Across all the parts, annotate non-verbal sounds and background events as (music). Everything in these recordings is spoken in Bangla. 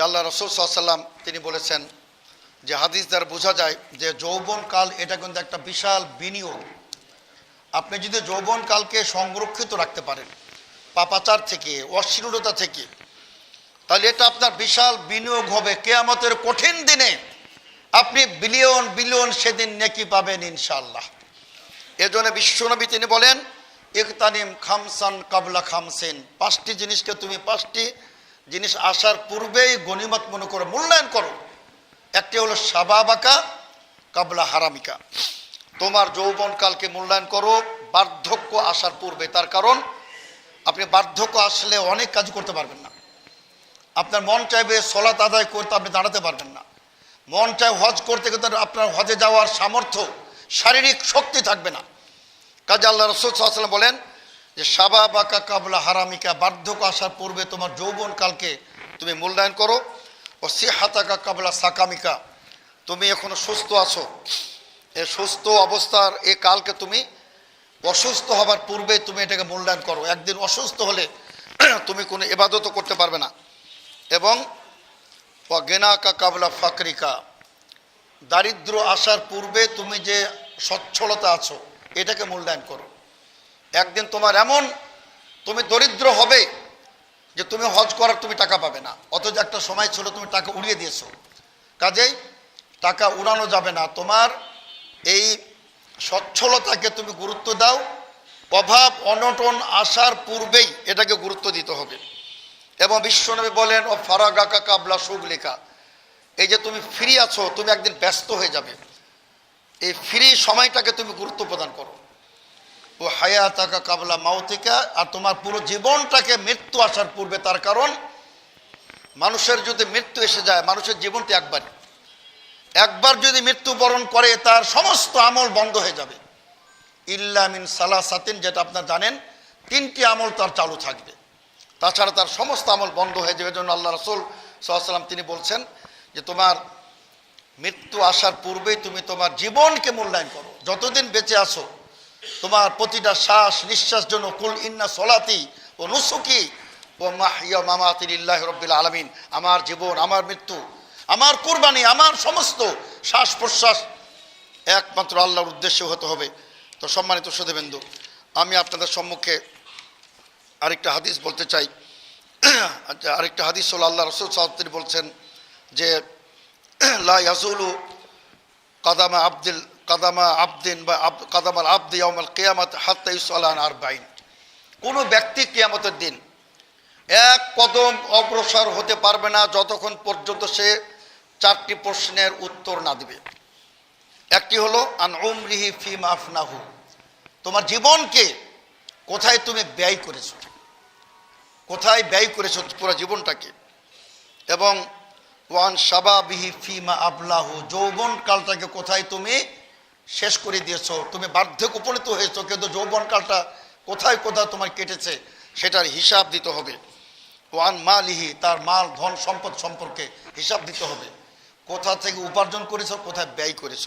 আল্লাহ রসুল সাল্লাম তিনি বলেছেন যে হাদিস দ্বারা বোঝা যায় যে যৌবনকাল এটা কিন্তু একটা বিশাল বিনিয়োগ। আপনি যদি যৌবনকালকে সংরক্ষিত রাখতে পারেন, পাপাচার থেকে, অশ্লীলতা থেকে, তাহলে এটা আপনার বিশাল বিনিয়োগ হবে। কেয়ামতের কঠিন দিনে আপনি বিলিয়ন বিলিয়ন সেদিন নেকি পাবেন ইনশাল্লাহ এজন্য বিশ্বনবী তিনি বলেন, ইকতানিম খামসান কাবলা খামসেন। পাঁচটি জিনিসকে তুমি পাঁচটি জিনিস আসার পূর্বেই গণিমত মনে করে মূল্যায়ন করো। একটি হলো সাবাবাকা, কাবলা হারামিকা। তোমার যৌবনকালকে মূল্যায়ন করো, বার্ধক্য আসার পূর্বে। তার কারণ, আপনি বার্ধক্য আসলে অনেক কাজ করতে পারবেন না। আপনার মন চাইবে সলাত আদায় করতে আপনি দাঁড়াতে পারবেন না। মন চাই হজ করতে, কিন্তু আপনার হজে যাওয়ার সামর্থ্য, শারীরিক শক্তি থাকবে না। কাজে আল্লাহ রসুল সাল্লাম বলেন যে সাবা বাকা কাবলা হারামিকা, বার্ধক্য আসার পূর্বে তোমার যৌবনকালকে তুমি মূল্যায়ন করো। ও সে হাতাকা কাবলা সাকামিকা, তুমি এখনও সুস্থ আছো। এ সুস্থ অবস্থার এ কালকে তুমি অসুস্থ হবার পূর্বে তুমি এটাকে মূল্যায়ন করো। একদিন অসুস্থ হলে (clears throat) তুমি কোনো এবাদতও করতে পারবে না। এবং গেনাকা কাবলা ফাকরিকা, দারিদ্র আসার পূর্বে তুমি যে সচ্ছলতা আছো, এটাকে মূল্যায়ন করো। একদিন তোমার এমন, তুমি দরিদ্র হবে যে তুমি হজ করার তুমি টাকা পাবে না। অথচ একটা সময় ছিল তুমি টাকা উড়িয়ে দিয়েছ। কাজেই টাকা উড়ানো যাবে না। তোমার এই সচ্ছলতাকে তুমি গুরুত্ব দাও। অভাব, অনটন আসার পূর্বেই এটাকে গুরুত্ব দিতে হবে। এবং বিশ্বনবী বলেন, ও ফারাগাকা কাবলা সুগলিকা। এই যে তুমি ফ্রি আছো, তুমি একদিন ব্যস্ত হয়ে যাবে। এই ফ্রি সময়টাকে তুমি গুরুত্ব প্রদান করো। ও হায়াতাকা কাবলা মাউতিকা, আর তোমার পুরো জীবনটাকে মৃত্যু আসার পূর্বে তার কারণ, মানুষের যদি মৃত্যু এসে যায়, মানুষের জীবনটি একবারই। একবার যদি মৃত্যুবরণ করে, তার সমস্ত আমল বন্ধ হয়ে যাবে। ইল্লামিন সালা সাতিন যেটা আপনার জানেন, তিনটি আমল তার চালু থাকবে। তাছাড়া তার সমস্ত আমল বন্ধ হয়ে যাবে। জন্য আল্লাহ রসুল সাল্লাম তিনি বলছেন যে, তোমার মৃত্যু আসার পূর্বেই তুমি তোমার জীবনকে মূল্যায়ন করো। যতদিন বেঁচে আছো তোমার প্রতিটা শ্বাস নিঃশ্বাস জন্য, কুল ইন্না সলাতি ও নুসুকি ও মাহিয়া মামাতিল্লাহ রব্বিল আলমিন। আমার জীবন, আমার মৃত্যু, আমার কুরবানি, আমার সমস্ত শ্বাস প্রশ্বাস একমাত্র আল্লাহর উদ্দেশ্যে হতে হবে। তো সম্মানিত সুদেবেন্দু আমি আপনাদের সম্মুখে আরেকটা হাদিস বলতে চাই। আচ্ছা আরেকটা হাদিস হল আল্লাহ রসুল সাহেব তিনি বলছেন যে, লা ইয়াজুলু কাদামা আব্দুল কাদামা আবদিন বা কাদামাল আবদি ইয়ামাল কেয়ামত হাত্তা ইউসালান আর বাইন কোনো ব্যক্তি কেয়ামতের দিন এক কদম অগ্রসর হতে পারবে না যতক্ষণ পর্যন্ত সে চারটি প্রশ্নের উত্তর না দেবে। একটি হলো, আন উমরিহি ফিম আফনাহু। তোমার জীবনকে কোথায় তুমি ব্যয় করেছ? কোথায় ব্যয় করেছ পুরো জীবনটাকে? এবং ওয়ান সাবাবিহি ফিমা আবলাহু যৌবন কালটাকে কোথায় তুমি শেষ করে দিয়েছ, তুমি বার্ধক্য উপনীত হয়েছো, কিন্তু যৌবন কালটা কোথায় কোথায় তোমার কেটেছে সেটার হিসাব দিতে হবে। ওয়ান মালিহি, তার মাল, ধন, সম্পদ সম্পর্কে হিসাব দিতে হবে। কোথা থেকে উপার্জন করেছ, কোথায় ব্যয় করেছ।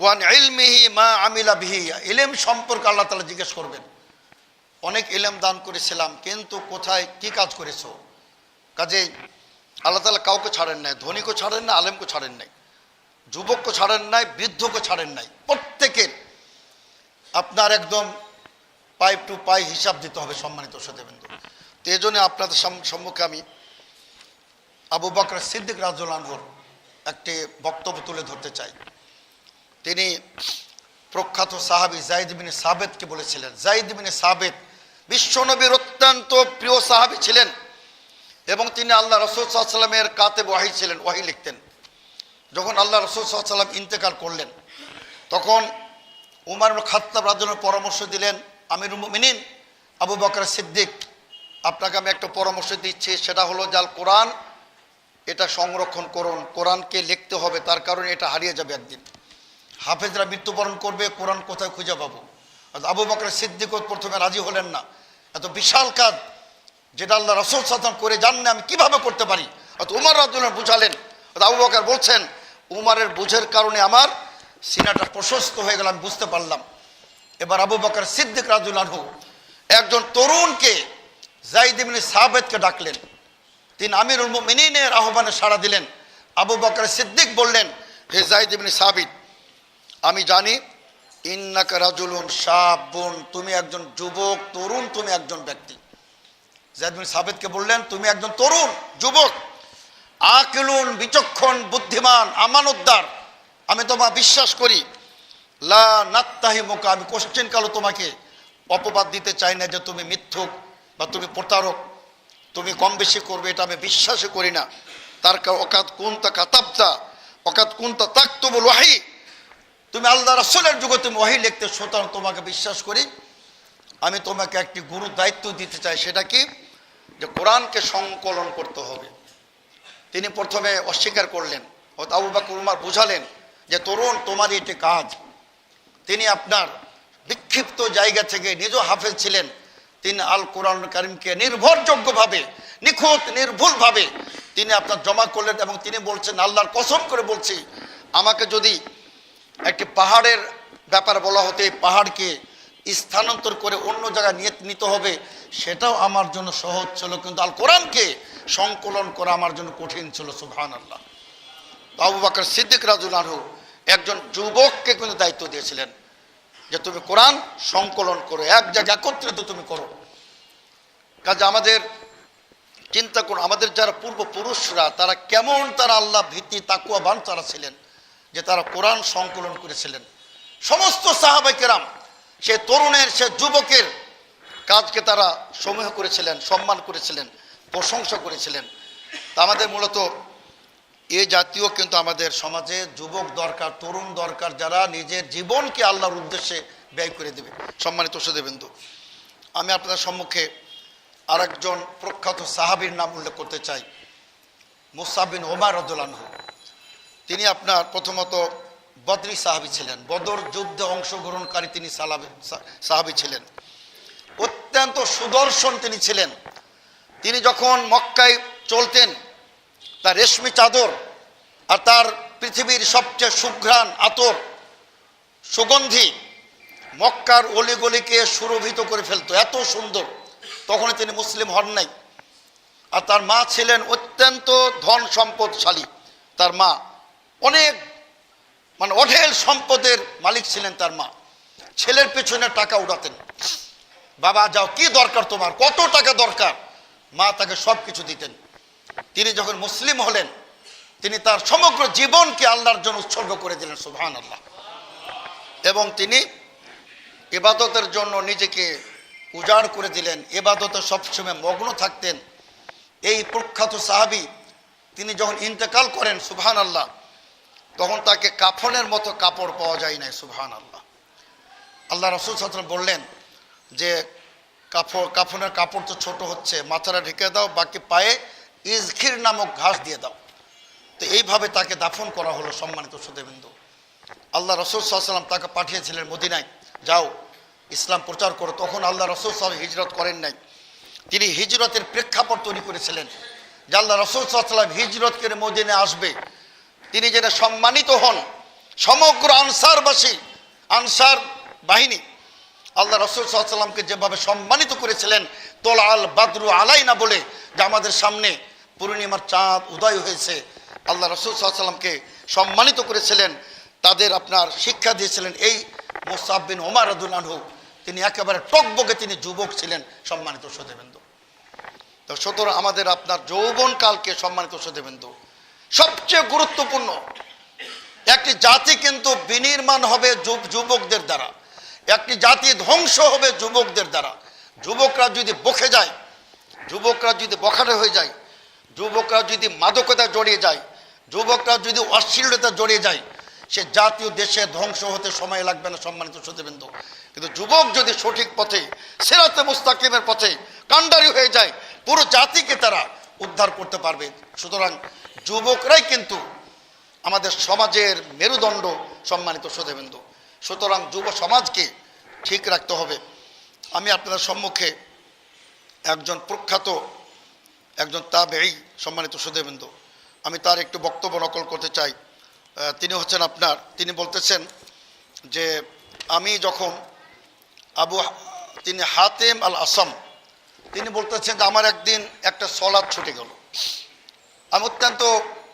ওয়ান ইলমিহি মা আমিলা বিহি, ইলেম সম্পর্কে আল্লাহ তালা জিজ্ঞেস করবেন। অনেক ইলেম দান করেছিলাম, কিন্তু কোথায় কি কাজ করেছ? কাজে আল্লাহ তালা কাউকে ছাড়েন নাই ধনীকে ছাড়েন না আলেমকে ছাড়েন নাই। যুবককে ছাড়েন নাই, বৃদ্ধকে ছাড়েন নাই। প্রত্যেকের আপনার একদম পাইপ টু পাই হিসাব দিতে হবে সম্মানিত সদেবেন্দু তো এই জন্য আপনাদের সম্মুখে আমি আবু বকর সিদ্দিক রাজুল আনহুর একটি বক্তব্য তুলে ধরতে চাই। তিনি প্রখ্যাত সাহাবি জাইদ বিন সাবেদকে বলেছিলেন, জাইদ বিন সাবেদ বিশ্বনবীর অত্যন্ত প্রিয় সাহাবি ছিলেন এবং তিনি আল্লাহ রসুল সাল্লামের কাতে ওয়াহি ছিলেন, ওয়াহি লিখতেন। যখন আল্লাহ রসুল সাল্লাম ইন্তেকাল করলেন, তখন উমার খাত্তাব রাজনের পরামর্শ দিলেন আমির মিনিন আবু বকর সিদ্দিক, আপনাকে আমি একটা পরামর্শ দিচ্ছি, সেটা হলো জাল কোরআন, এটা সংরক্ষণ করুন, কোরআনকে লিখতে হবে, তার কারণে এটা হারিয়ে যাবে একদিন। হাফেজরা মৃত্যুবরণ করবে, কোরআন কোথায় খুঁজে পাবো? আবু বকর সিদ্দিকও প্রথমে রাজি হলেন না। এত বিশাল কাজ, যেটা আল্লাহ রসুল সাল্লাম করে জান না আমি কীভাবে করতে পারি? অত উমার রাজুল্লাহ বুঝালেন আবু বকর বলছেন উমারের বুঝের কারণে আমার সিনাটা প্রশস্ত হয়ে গেল, আমি বুঝতে পারলাম। এবার আবু বকর সিদ্দিক রাজুল্লাহ একজন তরুণকে জাইদ ইবনে সাবেদকে ডাকলেন। তিনি আমিরুল মুমিনিনের আহ্বানে সাড়া দিলেন। আবু বকর সিদ্দিক বললেন, হে জাইদ ইবনে সাবিত, আমি জানি ইন্নাকা রাজুলুন সাবুন তুমি একজন যুবক তরুণ, তুমি একজন ব্যক্তি। জাইদ বিন সাবিতকে বললেন, তুমি একজন তরুণ, যুবক। আকিলুন, বিচক্ষণ, বুদ্ধিমান আমানতদার আমি তোমা বিশ্বাস করি, লা নাত্তাহি মোকা আমি কোশ্চেন কালো তোমাকে অপবাদ দিতে চাই না যে তুমি মিথ্যুক বা তুমি প্রতারক। তুমি কম বেশি করবে, এটা আমি বিশ্বাসই করি না। তার অকাত কুন্তা কাতাবতা অকাত কুন্তা তাক্তবুল ওয়াহি। তুমি আল্লাহ রাসূলের যুগে তুমি ওয়াহি লিখতে, সুতরাং তোমাকে বিশ্বাস করি। আমি তোমাকে একটি গুরু দায়িত্ব দিতে চাই, সেটা কি? যে কোরআনকে সংকলন করতে হবে। তিনি প্রথমে অস্বীকার করলেন। ও আবু বাকর উমার বুঝালেন যে, তরুণ তোমার এটি কাজ। তিনি আপনার বিক্ষিপ্ত জায়গা থেকে নিজ হাফেজ ছিলেন। তিনি আল কোরআন করিমকে নির্ভরযোগ্যভাবে, নিখুঁত, নির্ভুলভাবে তিনি আপনার জমা করলেন এবং তিনি বলছেন, আল্লাহর কসম করে বলছি, আমাকে যদি একটি পাহাড়ের ব্যাপার বলা হতো, এই পাহাড়কে স্থানান্তর করে অন্য জায়গায় নিয়ে নিতে হবে, সেটাও আমার জন্য সহজ ছিল। কিন্তু আল কোরআনকে সংকলন করা আমার জন্য কঠিন ছিল সুবহান আল্লাহ আবু বাকর সিদ্দিক রাজুল আনহু একজন যুবককে কিন্তু দায়িত্ব দিয়েছিলেন যে, তুমি কোরআন সংকলন করো, এক জায়গায় একত্রিত তুমি করো। কাজে আমাদের চিন্তা করুন, আমাদের যারা পূর্বপুরুষরা, তারা কেমন তারা আল্লাহ ভীতি, তাকুয়াবান তারা ছিলেন, যে তারা কোরআন সংকলন করেছিলেন। সমস্ত সাহাবাইকেরাম সে তরুণের, সে যুবকের কাজকে তারা সমূহ করেছিলেন, সম্মান করেছিলেন, প্রশংসা করেছিলেন। তা আমাদের মূলত এ জাতীয় কিন্তু আমাদের সমাজে যুবক দরকার, তরুণ দরকার, যারা নিজের জীবনকে আল্লাহর উদ্দেশ্যে ব্যয় করে দেবে। সম্মানিত সুদেবেন্দু আমি আপনাদের সম্মুখে আরেকজন প্রখ্যাত সাহাবীর নাম উল্লেখ করতে চাই মুসাবিন ওমার রদুলানহু তিনি আপনার প্রথমত বদরি সাহাবী ছিলেন। বদর যুদ্ধে অংশগ্রহণকারী তিনি সালাবি সাহাবী ছিলেন। অত্যন্ত সুদর্শন তিনি ছিলেন। তিনি যখন মক্কায় চলতেন, তার রেশমি চাদর আর তার পৃথিবীর সবচেয়ে সুঘ্রাণ আতর সুগন্ধি মক্কার অলিগলিকে সুরভিত করে ফেলতো। এত সুন্দর। তখন তিনি মুসলিম হন নাই। আর তার মা ছিলেন অত্যন্ত ধন সম্পদশালী। তার মা অনেক মানে অঢেল সম্পদের মালিক ছিলেন তার মা। ছেলের পেছনে টাকা উড়াতেন। বাবা, যাও, কি দরকার তোমার? কত টাকা দরকার? মা তাকে সব কিছু দিতেন। তিনি যখন মুসলিম হলেন, তিনি তার সমগ্র জীবনকে আল্লাহর জন্য উৎসর্গ করে দিলেন সুবহান আল্লাহ এবং তিনি ইবাদতের জন্য নিজেকে উজাড় করে দিলেন। এবাদতে সবসময় মগ্ন থাকতেন। এই প্রখ্যাত সাহাবি, তিনি যখন ইন্তেকাল করেন সুবহান আল্লাহ তখন তাকে কাফনের মতো কাপড় পাওয়া যায় নাই সুবহান আল্লাহ আল্লাহ রসুল সাল্লাম বললেন যে কাপড় কাফনের কাপড় তো ছোট হচ্ছে, মাথাটা ঢেকে দাও, বাকি পায়ে ইজখির নামক ঘাস দিয়ে দাও। তো এইভাবে তাকে দাফন করা হলো সম্মানিত সুদেবিন্দু আল্লাহ রসুল সাল্লাম তাকে পাঠিয়েছিলেন মদিনায়। যাও, ইসলাম প্রচার করো। তখন আল্লাহ রসুল সাল্লাম হিজরত করেন নাই। তিনি হিজরতের প্রেক্ষাপট তৈরি করেছিলেন যে, আল্লাহ রসুল সাল্লাম হিজরত করে মদিনায় আসবে। তিনি যেন সম্মানিত হন, সমগ্র আনসারবাসী, আনসার বাহিনী, আল্লাহ রসুল সাল্লামকে যেভাবে সম্মানিত করেছিলেন তোল আল বাদরু আলাইনা বলে যে আমাদের সামনে পূর্ণিমার চাঁদ উদয় হয়েছে, আল্লাহ রসুল সাল্লামকে সম্মানিত করেছিলেন, তাদের আপনার শিক্ষা দিয়েছিলেন, এই মোসাব্বিন ওমার আদুল্লাহু তিনি একেবারে টকবকে তিনি যুবক ছিলেন, সম্মানিত সদেবেন্দু তো সুতরাং আমাদের আপনার যৌবনকালকে সম্মানিত সদেবেন্দু সবচেয়ে গুরুত্বপূর্ণ, একটি জাতি কিন্তু বিনির্মাণ হবে যুব- যুবকদের দ্বারা, একটি জাতি ধ্বংস হবে যুবকদের দ্বারা। যুবকরা যদি বকে যায়, যুবকরা যদি বখাটে হয়ে যায়, যুবকরা যদি মাদকতা জড়িয়ে যায়, যুবকরা যদি অশ্লীলতা জড়িয়ে যায়, সে জাতীয় দেশে ধ্বংস হতে সময় লাগবে না, সম্মানিত সতীবৃন্দ। কিন্তু যুবক যদি সঠিক পথে, সেরাতে মুস্তাকিমের পথে কাণ্ডারি হয়ে যায়, পুরো জাতিকে তারা উদ্ধার করতে পারবে। সুতরাং যুবকরাই কিন্তু আমাদের সমাজের মেরুদণ্ড সম্মানিত সদেবেন্দু সুতরাং যুব সমাজকে ঠিক রাখতে হবে। আমি আপনাদের সম্মুখে একজন প্রখ্যাত, একজন তাবেই সম্মানিত সুদেবেন্দু আমি তার একটু বক্তব্য নকল করতে চাই। তিনি হচ্ছেন আপনার, তিনি বলতেছেন যে আমি যখন আবু তিনি হাতেম আল আসাম তিনি বলতেছেন যে আমার একদিন একটা সলাদ ছুটে গেল। আমি অত্যন্ত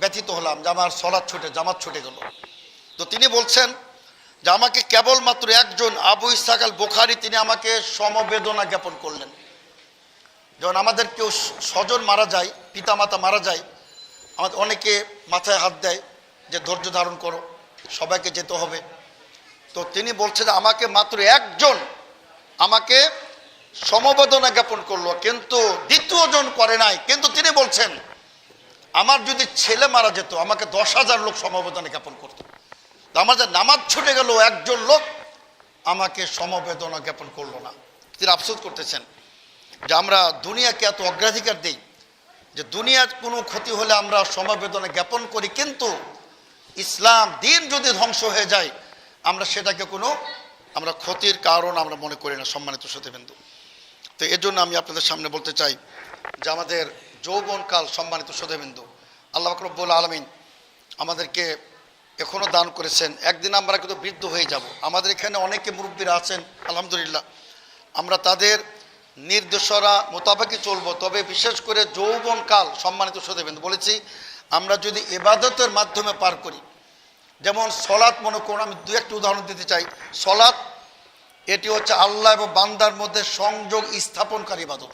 ব্যথিত হলাম যে আমার সলাদ ছুটে, জামাত ছুটে গেল। তো তিনি বলছেন যে আমাকে কেবলমাত্র একজন আবু ইসাক আল বোখারি, তিনি আমাকে সমবেদনা জ্ঞাপন করলেন। যখন আমাদের কেউ স্বজন মারা যায়, পিতামাতা মারা যায় আমাদের অনেকে মাথায় হাত দেয় যে ধৈর্য ধারণ করো, সবাইকে যেতে হবে। তো তিনি বলছেন আমাকে মাত্র একজন আমাকে সমবেদনা জ্ঞাপন করল, কিন্তু দ্বিতীয়জন করে নাই। কিন্তু তিনি বলছেন আমার যদি ছেলে মারা যেত, আমাকে দশ হাজার লোক সমবেদনা জ্ঞাপন করতো। যে নামাজ ছুটে গেল, একজন লোক আমাকে সমবেদনা জ্ঞাপন করল না। তিনি আফসোস করতেছেন যে আমরা দুনিয়াকে এত অগ্রাধিকার দিই, যে দুনিয়ার কোনো ক্ষতি হলে আমরা সমবেদনা জ্ঞাপন করি, কিন্তু ইসলাম দিন যদি ধ্বংস হয়ে যায়, আমরা সেটাকে কোনো, আমরা ক্ষতির কারণ আমরা মনে করি না, সম্মানিত সতীবিন্দু। তো এর জন্য আমি আপনাদের সামনে বলতে চাই যে আমাদের যৌবনকাল সম্মানিত সতীবিন্দু আল্লাহ রব্বুল আলমিন আমাদেরকে এখনও দান করেছেন। একদিন আমরা কিন্তু বৃদ্ধ হয়ে যাব। আমাদের এখানে অনেকে মুরব্বীরা আছেন, আলহামদুলিল্লাহ। আমরা তাদের নির্দেশনা মোতাবেকই চলবো। তবে বিশেষ করে যৌবনকাল সম্মানিত সদেবেন বলেছি, আমরা যদি এবাদতের মাধ্যমে পার করি, যেমন সলাৎ মনে করুন, আমি দু একটি উদাহরণ দিতে চাই। সলাৎ, এটি হচ্ছে আল্লাহ এবং বান্দার মধ্যে সংযোগ স্থাপনকারী ইবাদত।